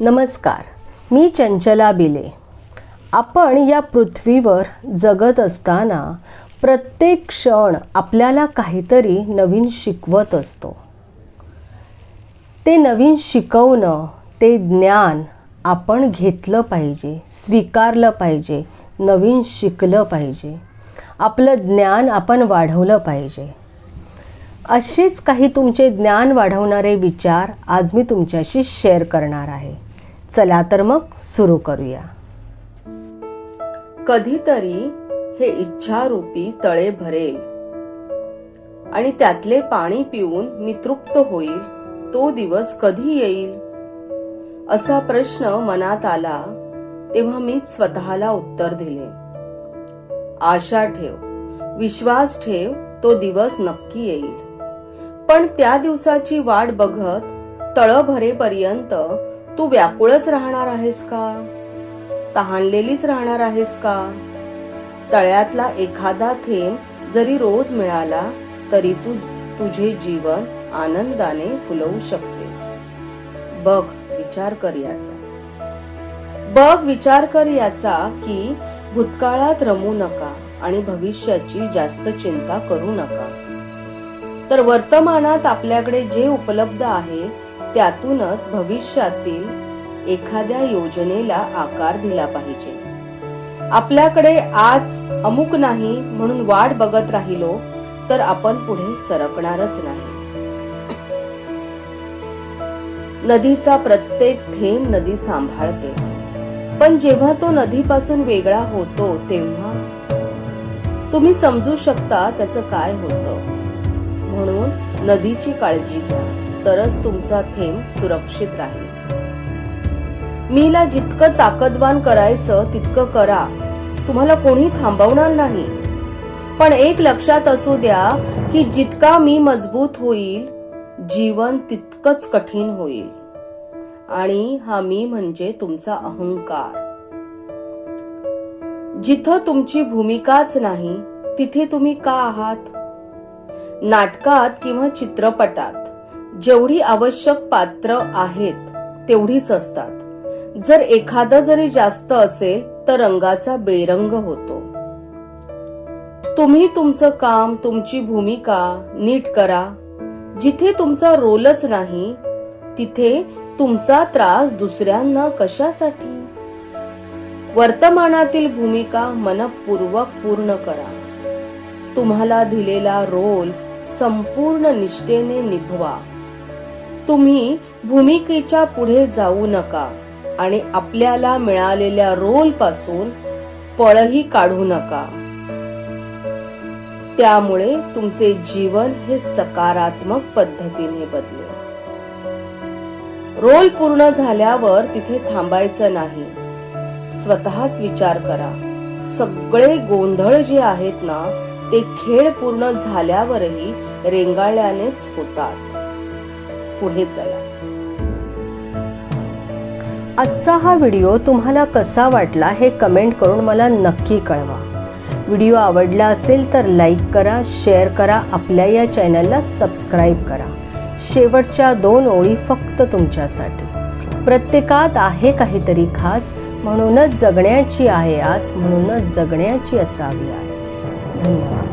नमस्कार मी चंचला बिले. आपण या पृथ्वीवर जगत असताना प्रत्येक क्षण आपल्याला काहीतरी नवीन शिकवत असतो. ते नवीन शिकवणं ते ज्ञान आपण घेतलं पाहिजे स्वीकारलं पाहिजे नवीन शिकलं पाहिजे. आपलं ज्ञान आपण वाढवलं पाहिजे. असेच काही तुमचे ज्ञान वाढवणारे विचार आज मी तुमच्याशी शेअर करणार आहे. चला तर मग सुरू करूया. कधीतरी हे इच्छारूपी तळे भरेल आणि त्यातले पाणी पिऊन मी तृप्त होईल तो दिवस कधी येईल? असा प्रश्न मनात आला तेव्हा मीच स्वतःला उत्तर दिले. आशा ठेव विश्वास ठेव तो दिवस नक्की येईल. पण त्या दिवसाची वाट बघत तळ भरेपर्यंत तू व्याकुळच राहणार आहेस का? तहानलेलीच राहणार आहेस का? तळ्यातला एखादा थेंब जरी रोज मिळाला तरी तू तुझे जीवन आनंदाने फुलवू शकतेस. बघ विचार कर याचा. बघ विचार कर याचा की भूतकाळात रमू नका आणि भविष्याची जास्त चिंता करू नका. तर वर्तमानात आपल्याकडे जे उपलब्ध आहे त्यातूनच भविष्यातील एखाद्या योजनेला आकार दिला पाहिजे. आपल्याकडे आज अमुक नाही म्हणून वाट बघत राहिलो तर आपण पुढे सरकणारच नाही. नदीचा प्रत्येक थेंब नदी सांभाळते. पण जेव्हा तो नदीपासून वेगळा होतो तेव्हा? तुम्ही समजू शकता त्याचं काय होतं. म्हणून नदीची काळजी घ्या तरच तुमचा थेंब सुरक्षित राहील. मीला जितकं ताकदवान करायचं तितकं करा. तुम्हाला कोणी थांबवणार नाही. पण एक लक्षात असू द्या की जितका मी मजबूत होईल जीवन तितकंच कठीण होईल. आणि हा मी म्हणजे तुमचा अहंकार. जिथं तुमची भूमिकाच नाही तिथे तुम्ही का आहात? नाटकात किंवा चित्रपटात. जेवढी आवश्यक पात्र आहेत तेवढीच असतात. जर एखादं जरी जास्त असेल तर रंगाचा बेरंग होतो. तुम्ही तुमचं काम तुमची भूमिका नीट करा. जिथे तुमचा रोलच नाही तिथे तुमचा त्रास दुसऱ्यांना कशासाठी? वर्तमानातील भूमिका मनपूर्वक पूर्ण करा. तुम्हाला दिलेला रोल संपूर्ण निष्ठेने निभवा. तुम्ही भूमिकेच्या पुढे जाऊ नका आणि आपल्याला मिळालेल्या रोलपासून पळही काढू नका. त्यामुळे तुमचे जीवन हे सकारात्मक पद्धतीने बदले रोल पूर्ण झाल्यावर तिथे थांबायचं नाही. स्वतःच विचार करा. सगळे गोंधळ जे आहेत ना ते खेळ पूर्ण झाल्यावरही रेंगाळल्यानेच होतात. पुढे चला. आजचा हा व्हिडिओ तुम्हाला कसा वाटला हे कमेंट करून मला नक्की कळवा. व्हिडिओ आवडला असेल तर लाईक करा शेअर करा आपल्या या चॅनलला सबस्क्राईब करा. शेवटच्या दोन ओळी फक्त तुमच्यासाठी. प्रत्येकात आहे काहीतरी खास म्हणूनच जगण्याची आहे आस म्हणूनच जगण्याची असावी आस. धन्यवाद.